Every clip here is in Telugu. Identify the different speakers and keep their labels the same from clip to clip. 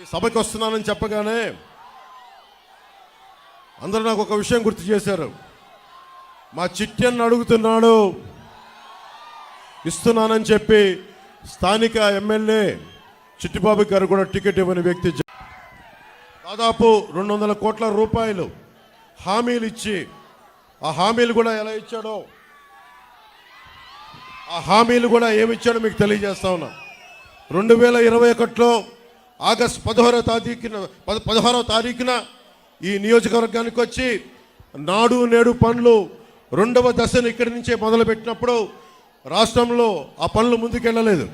Speaker 1: ఈ సభకి వస్తున్నానని చెప్పగానే అందరూ నాకు ఒక విషయం గుర్తు చేశారు. మా చిట్టి అన్న అడుగుతున్నాడు. ఇస్తున్నానని చెప్పి స్థానిక ఎమ్మెల్యే చిట్టిబాబు గారు కూడా టికెట్ ఇవ్వని వ్యక్తి దాదాపు రెండు వందల కోట్ల రూపాయలు హామీలు ఇచ్చి ఆ హామీలు కూడా ఎలా ఇచ్చాడో ఆ హామీలు కూడా ఏమి ఇచ్చాడో మీకు తెలియజేస్తా ఉన్నా. రెండు వేల ఇరవై ఒకటిలో ఆగస్ట్ పదహారో తారీఖున పద పదహారో తారీఖున ఈ నియోజకవర్గానికి వచ్చి నాడు నేడు పనులు రెండవ దశను ఇక్కడి నుంచే మొదలుపెట్టినప్పుడు రాష్ట్రంలో ఆ పనులు ముందుకెళ్ళలేదు.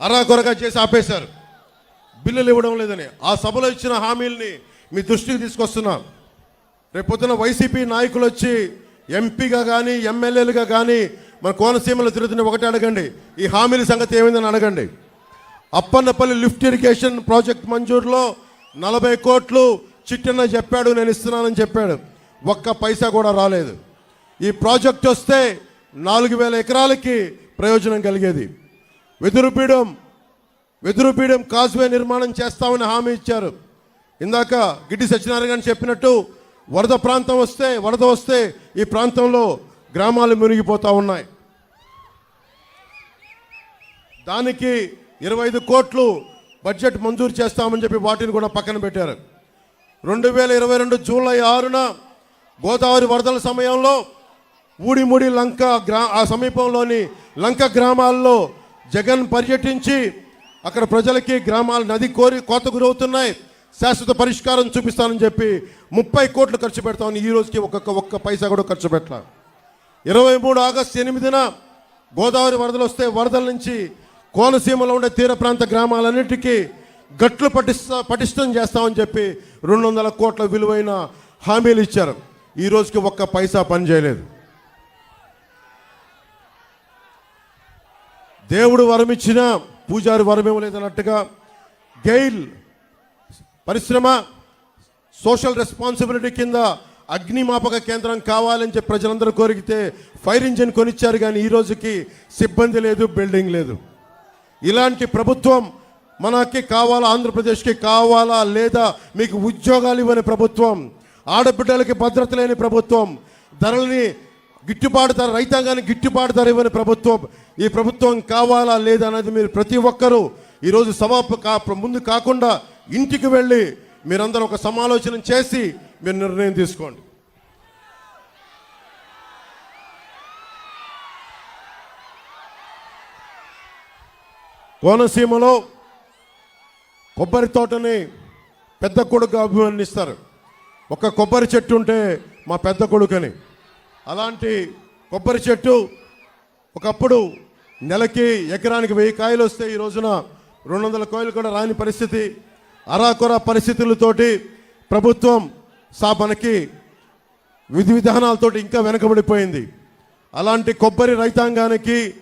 Speaker 1: అరాకొరగా చేసి ఆపేశారు. బిల్లులు ఇవ్వడం లేదని. ఆ సభలో ఇచ్చిన హామీల్ని మీ దృష్టికి తీసుకొస్తున్నా. రేపొద్దున వైసీపీ నాయకులు వచ్చి ఎంపీగా కానీ ఎమ్మెల్యేలుగా కానీ మన కోనసీమలో తిరుగుతున్న ఒకటి అడగండి. ఈ హామీల సంగతి ఏమైందని అడగండి. అప్పన్నపల్లి లిఫ్ట్ ఇరిగేషన్ ప్రాజెక్ట్ మంజూరులో నలభై కోట్లు చిట్టన్న చెప్పాడు నేను ఇస్తున్నానని చెప్పాడు. ఒక్క పైసా కూడా రాలేదు. ఈ ప్రాజెక్ట్ వస్తే నాలుగు వేల ఎకరాలకి ప్రయోజనం కలిగేది. వెదురుపీడం వెదురుపీడం కాజ్వే నిర్మాణం చేస్తామని హామీ ఇచ్చారు. ఇందాక గిడ్డి సత్యనారాయణ చెప్పినట్టు వరద ప్రాంతం వస్తే వరద వస్తే ఈ ప్రాంతంలో గ్రామాలు మునిగిపోతూ ఉన్నాయి. దానికి ఇరవై ఐదు కోట్లు బడ్జెట్ మంజూరు చేస్తామని చెప్పి వాటిని కూడా పక్కన పెట్టారు. రెండు వేల ఇరవై రెండు జూలై ఆరున గోదావరి వరదల సమయంలో ఊడిముడి లంక గ్రా ఆ సమీపంలోని లంక గ్రామాల్లో జగన్ పర్యటించి అక్కడ ప్రజలకి గ్రామాలు నది కోరి కోత గురవుతున్నాయి. శాశ్వత పరిష్కారం చూపిస్తానని చెప్పి ముప్పై కోట్లు ఖర్చు పెడతామని ఈ రోజుకి ఒక్కొక్క ఒక్క పైసా కూడా ఖర్చు పెట్టాలి. ఇరవై మూడు ఆగస్టు ఎనిమిదిన గోదావరి వరదలు వస్తే వరదల నుంచి కోనసీమలో ఉండే తీర ప్రాంత గ్రామాలన్నిటికీ గట్లు పటిస్తా పటిష్టం చేస్తామని చెప్పి రెండు వందల కోట్ల విలువైన హామీలు ఇచ్చారు. ఈ రోజుకి ఒక్క పైసా పని చేయలేదు. దేవుడు వరం పూజారి వరం ఇవ్వలేదన్నట్టుగా గెయిల్ పరిశ్రమ సోషల్ రెస్పాన్సిబిలిటీ కింద అగ్నిమాపక కేంద్రం కావాలని చెప్పి ప్రజలందరూ కోరికితే ఫైర్ ఇంజిన్ కొనిచ్చారు కానీ ఈ రోజుకి సిబ్బంది లేదు బిల్డింగ్ లేదు. ఇలాంటి ప్రభుత్వం మనకి కావాలా? ఆంధ్రప్రదేశ్కి కావాలా లేదా మీకు ఉద్యోగాలు ఇవ్వని ప్రభుత్వం ఆడబిడ్డలకి భద్రత లేని ప్రభుత్వం ధరలని గిట్టుబాటు ధర రైతాంగానికి గిట్టుబాటు ధర ఇవ్వని ప్రభుత్వం ఈ ప్రభుత్వం కావాలా లేదా అనేది మీరు ప్రతి ఒక్కరూ ఈరోజు సమాప కా ముందు కాకుండా ఇంటికి వెళ్ళి మీరందరూ ఒక సమాలోచన చేసి మీరు నిర్ణయం తీసుకోండి. కోనసీమలో కొబ్బరి తోటని పెద్ద కొడుకు అభిమానిస్తారు. ఒక కొబ్బరి చెట్టు ఉంటే మా పెద్ద కొడుకని. అలాంటి కొబ్బరి చెట్టు ఒకప్పుడు నెలకి ఎకరానికి వెయ్యి కాయలు వస్తే ఈ రోజున రెండు వందల కాయలు కూడా రాని పరిస్థితి. అరాకొర పరిస్థితులతోటి ప్రభుత్వం సా మనకి విధి విధానాలతోటి ఇంకా వెనకబడిపోయింది. అలాంటి కొబ్బరి రైతాంగానికి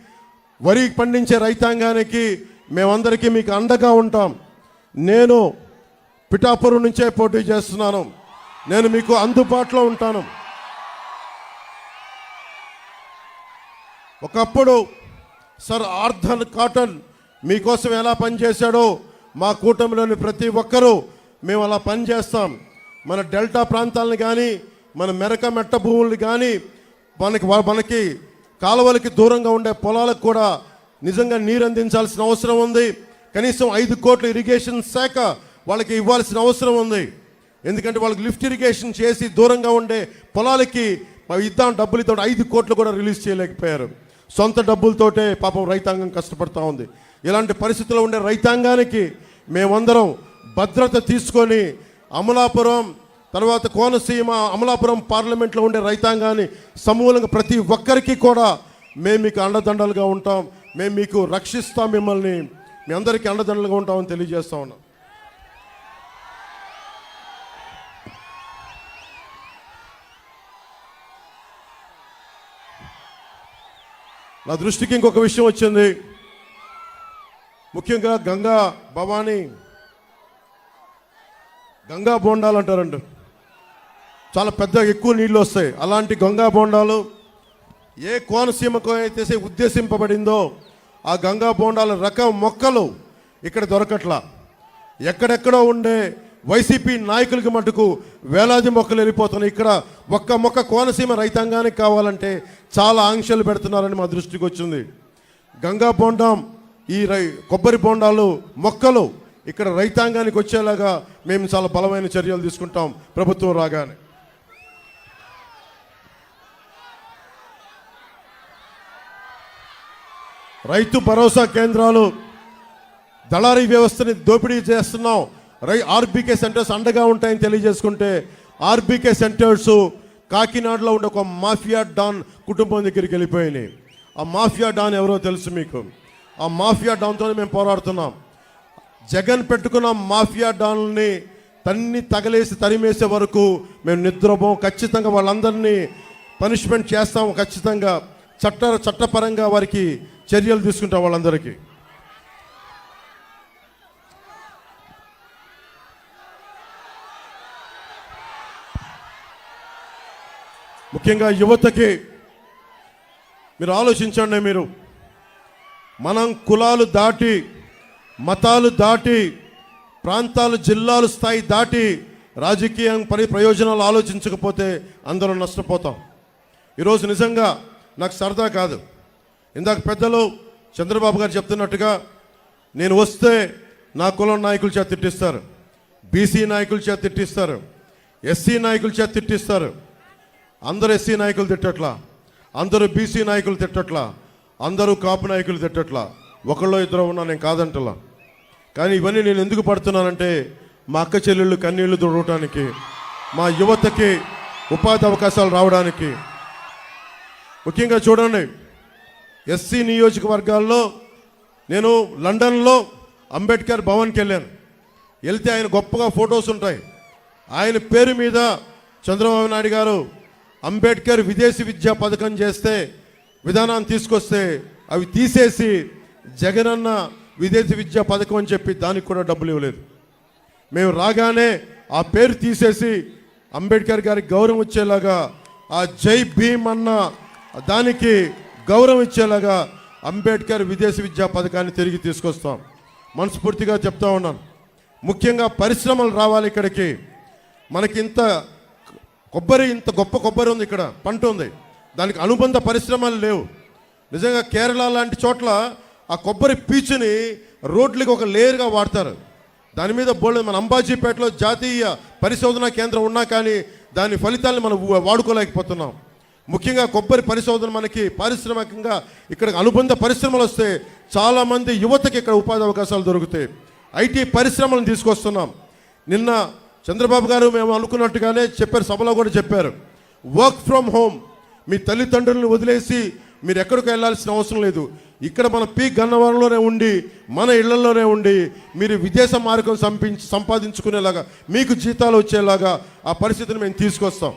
Speaker 1: వరి పండించే రైతాంగానికి మేమందరికీ మీకు అండగా ఉంటాం. నేను పిఠాపురం నుంచే పోటీ చేస్తున్నాను. నేను మీకు అందుబాటులో ఉంటాను. ఒకప్పుడు సర్ ఆర్థర్ కాటన్ మీకోసం ఎలా పనిచేశాడో మా కూటమిలోని ప్రతి ఒక్కరూ మేము అలా పనిచేస్తాం. మన డెల్టా ప్రాంతాలను కానీ మన మెరక మెట్ట భూములు కానీ మనకి మనకి కాలువలకి దూరంగా ఉండే పొలాలకు కూడా నిజంగా నీరు అందించాల్సిన అవసరం ఉంది. కనీసం ఐదు కోట్ల ఇరిగేషన్ శాఖ వాళ్ళకి ఇవ్వాల్సిన అవసరం ఉంది. ఎందుకంటే వాళ్ళకి లిఫ్ట్ ఇరిగేషన్ చేసి దూరంగా ఉండే పొలాలకి ఇద్దాం డబ్బులతో ఐదు కోట్లు కూడా రిలీజ్ చేయలేకపోయారు. సొంత డబ్బులతోటే పాపం రైతాంగం కష్టపడుతూ ఉంది. ఇలాంటి పరిస్థితుల్లో ఉండే రైతాంగానికి మేమందరం భద్రత తీసుకొని అమలాపురం తర్వాత కోనసీమ అమలాపురం పార్లమెంట్లో ఉండే రైతాంగాన్ని సమూలంగా ప్రతి ఒక్కరికి కూడా మేము మీకు అండదండలుగా ఉంటాం. మేము మీకు రక్షిస్తాం మిమ్మల్ని. మీ అందరికీ అండదండలుగా ఉంటామని తెలియజేస్తా ఉన్నాం. నా దృష్టికి ఇంకొక విషయం వచ్చింది. ముఖ్యంగా గంగా భవానీ గంగా బోండాలు అంటారండి. చాలా పెద్ద ఎక్కువ నీళ్ళు వస్తాయి. అలాంటి గంగా బోండాలు ఏ కోనసీమకు అయితే ఉద్దేశింపబడిందో ఆ గంగా బోండాల రకం మొక్కలు ఇక్కడ దొరకట్లా. ఎక్కడెక్కడో ఉండే వైసీపీ నాయకులకి మటుకు వేలాది మొక్కలు వెళ్ళిపోతున్నాయి. ఇక్కడ ఒక్క మొక్క కోనసీమ రైతాంగానికి కావాలంటే చాలా ఆంక్షలు పెడుతున్నారని మా దృష్టికి వచ్చింది. గంగా బోండం ఈ రై కొబ్బరి బోండాలు మొక్కలు ఇక్కడ రైతాంగానికి వచ్చేలాగా మేము చాలా బలమైన చర్యలు తీసుకుంటాం. ప్రభుత్వం రాగానే. రైతు భరోసా కేంద్రాలు దళారీ వ్యవస్థని దోపిడీ చేస్తున్నాం. రై ఆర్బీకే సెంటర్స్ అండగా ఉంటాయని తెలియజేసుకుంటే ఆర్బీకే సెంటర్స్ కాకినాడలో ఉండే ఒక మాఫియా డాన్ కుటుంబం దగ్గరికి వెళ్ళిపోయినాయి. ఆ మాఫియా డాన్ ఎవరో తెలుసు మీకు? ఆ మాఫియా డాన్తోనే మేము పోరాడుతున్నాం. జగన్ పెట్టుకున్న మాఫియా డాన్ని తన్ని తగలేసి తరిమేసే వరకు మేము నిద్రపోం. ఖచ్చితంగా వాళ్ళందరినీ పనిష్మెంట్ చేస్తాం. ఖచ్చితంగా చట్ట చట్టపరంగా వారికి చర్యలు తీసుకుంటాం వాళ్ళందరికీ. ముఖ్యంగా యువతకి మీరు ఆలోచించండి మీరు. మనం కులాలు దాటి మతాలు దాటి ప్రాంతాలు జిల్లాలు స్థాయి దాటి రాజకీయం పరి ప్రయోజనాలు ఆలోచించకపోతే అందరం నష్టపోతాం. ఈరోజు నిజంగా నాకు సరదా కాదు. ఇందాక పెద్దలు చంద్రబాబు గారు చెప్తున్నట్టుగా నేను వస్తే నా కులం నాయకుల చేత తిట్టిస్తారు. బీసీ నాయకుల చేత తిట్టిస్తారు. ఎస్సీ నాయకుల చేత తిట్టిస్తారు. అందరు ఎస్సీ నాయకులు తిట్టట్లా. అందరూ బీసీ నాయకులు తిట్టట్లా. అందరూ కాపు నాయకులు తిట్టట్లా. ఒకళ్ళో ఇద్దరు ఉన్నా నేను కాదంటలా. కానీ ఇవన్నీ నేను ఎందుకు పడుతున్నానంటే మా అక్క చెల్లెళ్ళు కన్నీళ్ళు తుడవటానికి మా యువతకి ఉపాధి అవకాశాలు రావడానికి ముఖ్యంగా చూడండి ఎస్సీ నియోజకవర్గాల్లో నేను లండన్లో అంబేద్కర్ భవన్కి వెళ్ళాను. వెళ్తే ఆయన గొప్పగా ఫొటోస్ ఉంటాయి. ఆయన పేరు మీద చంద్రబాబు నాయుడు గారు అంబేద్కర్ విదేశీ విద్యా పథకం చేస్తే విధానాన్ని తీసుకొస్తే అవి తీసేసి జగనన్న విదేశీ విద్యా పథకం అని చెప్పి దానికి కూడా డబ్బులు ఇవ్వలేదు. మేము రాగానే ఆ పేరు తీసేసి అంబేద్కర్ గారికి గౌరవం ఇచ్చేలాగా ఆ జై భీమ్ అన్న దానికి గౌరవం ఇచ్చేలాగా అంబేద్కర్ విదేశీ విద్యా పథకాన్ని తిరిగి తీసుకొస్తాం. మనస్ఫూర్తిగా చెప్తా ఉన్నాను. ముఖ్యంగా పరిశ్రమలు రావాలి ఇక్కడికి. మనకి ఇంత కొబ్బరి ఇంత గొప్ప కొబ్బరి ఉంది ఇక్కడ పంట ఉంది. దానికి అనుబంధ పరిశ్రమలు లేవు. నిజంగా కేరళ లాంటి చోట్ల ఆ కొబ్బరి పీచుని రోడ్లకి ఒక లేయర్గా వాడతారు. దాని మీద బోల్డ్ మన అంబాజీపేటలో జాతీయ పరిశోధనా కేంద్రం ఉన్నా కానీ దాని ఫలితాలను మనం వాడుకోలేకపోతున్నాం. ముఖ్యంగా కొబ్బరి పరిశోధన మనకి పారిశ్రామికంగా ఇక్కడ అనుబంధ పరిశ్రమలు వస్తే చాలామంది యువతకి ఇక్కడ ఉపాధి అవకాశాలు దొరుకుతాయి. ఐటీ పరిశ్రమలను తీసుకొస్తున్నాం. నిన్న చంద్రబాబు గారు మేము అనుకున్నట్టుగానే చెప్పారు సభలో కూడా చెప్పారు. వర్క్ ఫ్రమ్ హోమ్ మీ తల్లిదండ్రులను వదిలేసి మీరు ఎక్కడికి వెళ్ళాల్సిన అవసరం లేదు. ఇక్కడ మన పీ గన్నవరంలోనే ఉండి మన ఇళ్ళలోనే ఉండి మీరు విదేశ మార్గం సంపించి సంపాదించుకునేలాగా మీకు జీతాలు వచ్చేలాగా ఆ పరిస్థితిని మేము తీసుకొస్తాం.